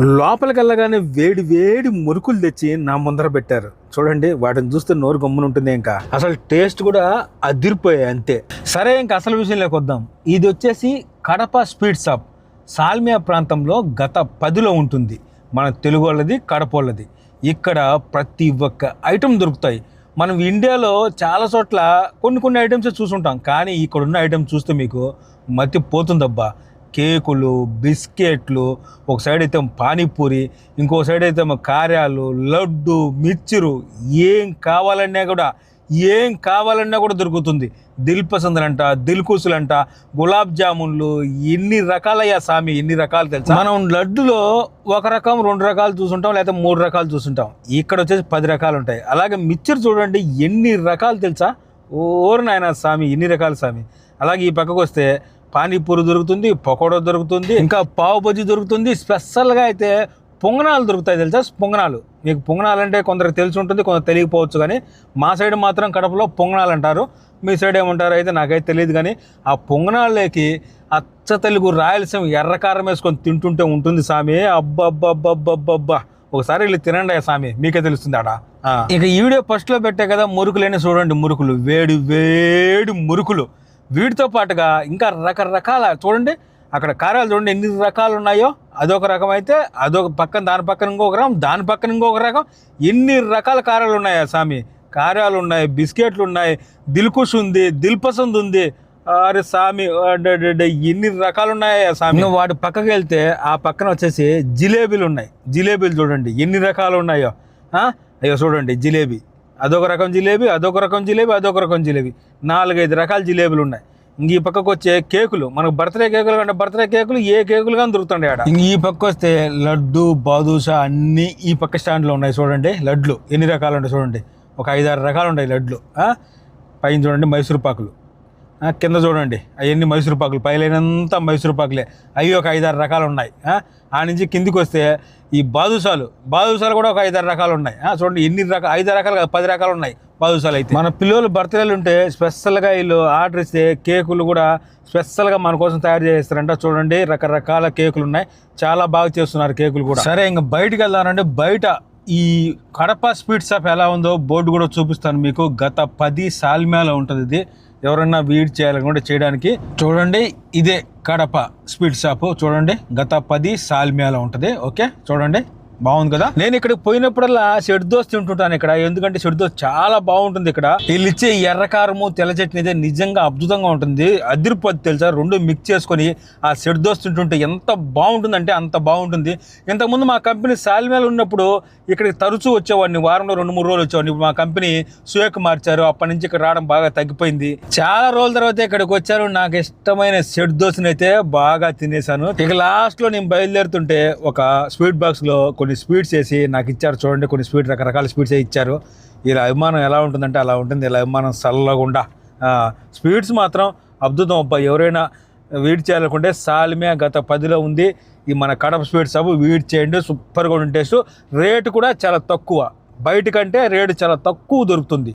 లోపలికెళ్ళగానే వేడి వేడి మురుకులు తెచ్చి నా ముందర పెట్టారు. చూడండి వాటిని చూస్తే నోరు గమ్మున ఉంటుంది ఇంకా. అసలు టేస్ట్ కూడా అదిరిపోయాయి అంతే. సరే ఇంకా అసలు విషయంలోకి వద్దాం. ఇది వచ్చేసి కడప స్వీట్ షాప్. సాల్మియా ప్రాంతంలో గత పదిలో ఉంటుంది. మన తెలుగు వాళ్ళది కడప వాళ్ళది ఇక్కడ ప్రతి ఒక్క ఐటెం దొరుకుతాయి. మనం ఇండియాలో చాలా చోట్ల కొన్ని కొన్ని ఐటమ్స్ చూసుంటాం. కానీ ఇక్కడ ఉన్న ఐటమ్స్ చూస్తే మీకు మతి పోతుందబ్బా కేకులు బిస్కెట్లు ఒక సైడ్ అయితే పానీపూరి ఇంకో సైడ్ అయితే కార్యాలు లడ్డు మిర్చిరు ఏం కావాలన్నా కూడా ఏం కావాలన్నా కూడా దొరుకుతుంది. దిల్ పసందులంట దిల్కూసులంట గులాబ్ జామున్లు ఎన్ని రకాలయ్యా సామి ఎన్ని రకాలు తెలుసా? మనం లడ్డులో ఒక రకం రెండు రకాలు చూసుంటాం లేకపోతే మూడు రకాలు చూసుంటాం. ఇక్కడ వచ్చేసి పది రకాలు ఉంటాయి. అలాగే మిక్చర్ చూడండి ఎన్ని రకాలు తెలుసా? ఓరు నాయన స్వామి ఎన్ని రకాలు స్వామి అలాగే ఈ పక్కకు వస్తే పానీపూరి దొరుకుతుంది పకోడా దొరుకుతుంది ఇంకా పావు బజ్జీ దొరుకుతుంది. స్పెషల్గా అయితే పొంగనాలు దొరుకుతాయి తెలుసా? పొంగనాలు. మీకు పొంగనాలు అంటే కొందరికి తెలిసి ఉంటుంది కొందరు తెలియకపోవచ్చు కానీ మా సైడ్ మాత్రం కడపలో పొంగనాలు అంటారు. మీ సైడ్ ఏమంటారు అయితే నాకైతే తెలియదు కానీ ఆ పొంగనాల్లోకి అచ్చ తెలుగు రాయలసీమ ఎర్రకారం వేసుకొని తింటుంటే ఉంటుంది సామి. అబ్బబ్బబ్బబ్బబ్బబ్బా. ఒకసారి వెళ్ళి తినండి ఆ సామి మీకే తెలుస్తుంది ఆడ. ఆ. ఇక ఈ వీడియో ఫస్ట్లో పెట్టే కదా మురుకులేని చూడండి మురుకులు. వేడి వేడి మురుకులు. వీటితో పాటుగా ఇంకా రకరకాల చూడండి అక్కడ కారాలు చూడండి ఎన్ని రకాలు ఉన్నాయో అదొక రకం అయితే అదొక పక్కన దాని పక్కన ఇంకొక రకం దాని పక్కన ఇంకొక రకం ఎన్ని రకాల కారాలు ఉన్నాయా స్వామి? కారాలు ఉన్నాయి బిస్కెట్లు ఉన్నాయి దిల్కుష్ ఉంది దిల్పసంద్ ఉంది. అరే స్వామి ఎన్ని రకాలు ఉన్నాయా స్వామి? ఇంకా వాటి పక్కకి వెళ్తే ఆ పక్కన వచ్చేసి జిలేబీలు ఉన్నాయి. జిలేబీలు చూడండి ఎన్ని రకాలు ఉన్నాయో. అయ్యో చూడండి జిలేబీ. అదొక రకం జిలేబీ అదొక రకం జిలేబీ అదొక రకం జిలేబీ. నాలుగైదు రకాల జిలేబీలు ఉన్నాయి. ఇంక ఈ పక్కకు వచ్చే కేకులు మనకు బర్త్డే కేకులు అంటే బర్త్డే కేకులు ఏ కేకులు కానీ దొరుకుతుండే ఆడ. ఇంక ఈ పక్క వస్తే లడ్డు బాదుషా అన్నీ ఈ పక్క స్టాండ్లో ఉన్నాయి చూడండి. లడ్లు ఎన్ని రకాలు ఉంటాయి చూడండి. ఒక ఐదారు రకాలు ఉంటాయి లడ్లు. పైన చూడండి మైసూర్ పాకులు. కింద చూడండి. అవన్నీ మైసూర్ పాకులు. పైలేనంతా మైసూర్ పాకులే. అవి ఒక ఐదారు రకాలు ఉన్నాయి ఆ? నుంచి కిందికి వస్తే ఈ బాదుషాలు. బాదుషాలు కూడా ఒక ఐదారు రకాలు ఉన్నాయి చూడండి ఎన్ని రకాలు ఐదు రకాలు పది రకాలు ఉన్నాయి బాదుషాలు అయితే. మన పిల్లలు బర్త్డేలు ఉంటే స్పెషల్గా వీళ్ళు ఆర్డర్ ఇస్తే కేకులు కూడా స్పెషల్గా మన కోసం తయారు చేస్తారంట చూడండి రకరకాల కేకులు ఉన్నాయి చాలా బాగా చేస్తున్నారు కేకులు కూడా. సరే ఇంకా బయటికి వెళ్దానంటే బయట ఈ కడప స్వీట్ షాప్ ఎలా ఉందో బోర్డు కూడా చూపిస్తాను మీకు. గత పది సాల్మ్యాలో ఉంటుంది ఇది. ఎవరన్నా వీడ్ చేయాలనుకుంటే చేయడానికి చూడండి ఇదే కడప స్వీట్ షాప్. చూడండి గత పది సాల్మియాలో ఉంటుంది. ఓకే? చూడండి. బాగుంది కదా? నేను ఇక్కడ పోయినప్పుడల్లా షెడ్ దోస్ తింటుంటాను ఇక్కడ. ఎందుకంటే షెడ్ దోస్ చాలా బాగుంటుంది ఇక్కడ. వీళ్ళు ఇచ్చే ఎర్రకారము తెల్ల చట్నీ అయితే నిజంగా అద్భుతంగా ఉంటుంది. అదిరిపోద్ది తెలుసా? రెండు మిక్స్ చేసుకొని ఆ షెడ్ దోస్ తింటుంటే ఎంత బాగుంటుందంటే అంత బాగుంటుంది. ఇంతకుముందు మా కంపెనీ సాల్మేలు ఉన్నప్పుడు ఇక్కడికి తరచూ వచ్చేవాడిని. వారంలో రెండు మూడు రోజులు వచ్చేవాడిని. ఇప్పుడు మా కంపెనీ సుయక్ మార్చారు. అప్పటి నుంచి ఇక్కడ రావడం బాగా తగ్గిపోయింది. చాలా రోజుల తర్వాత ఇక్కడికి వచ్చారు. నాకు ఇష్టమైన సెట్ దోశని అయితే బాగా తినేసాను ఇక లాస్ట్లో నేను బయలుదేరుతుంటే ఒక స్వీట్ బాక్స్లో కొన్ని కొన్ని స్వీట్స్ వేసి నాకు ఇచ్చారు చూడండి కొన్ని స్వీట్ రకరకాల స్వీట్స్ ఇచ్చారు. ఇలా అభిమానం ఎలా ఉంటుందంటే అలా ఉంటుంది. ఇలా అభిమానం సల్లగుండా స్పీడ్స్ స్వీట్స్ మాత్రం అద్భుతం అబ్బా. ఎవరైనా వీడ్ చేయాలనుకుంటే సాల్మియా గత పదిలో ఉంది. ఈ మన కడప స్వీట్ షాప్ వీడ్ చేయండి. సూపర్గా ఉంటుంది టేస్ట్. రేటు కూడా చాలా తక్కువ. బయట కంటే రేటు చాలా తక్కువ దొరుకుతుంది.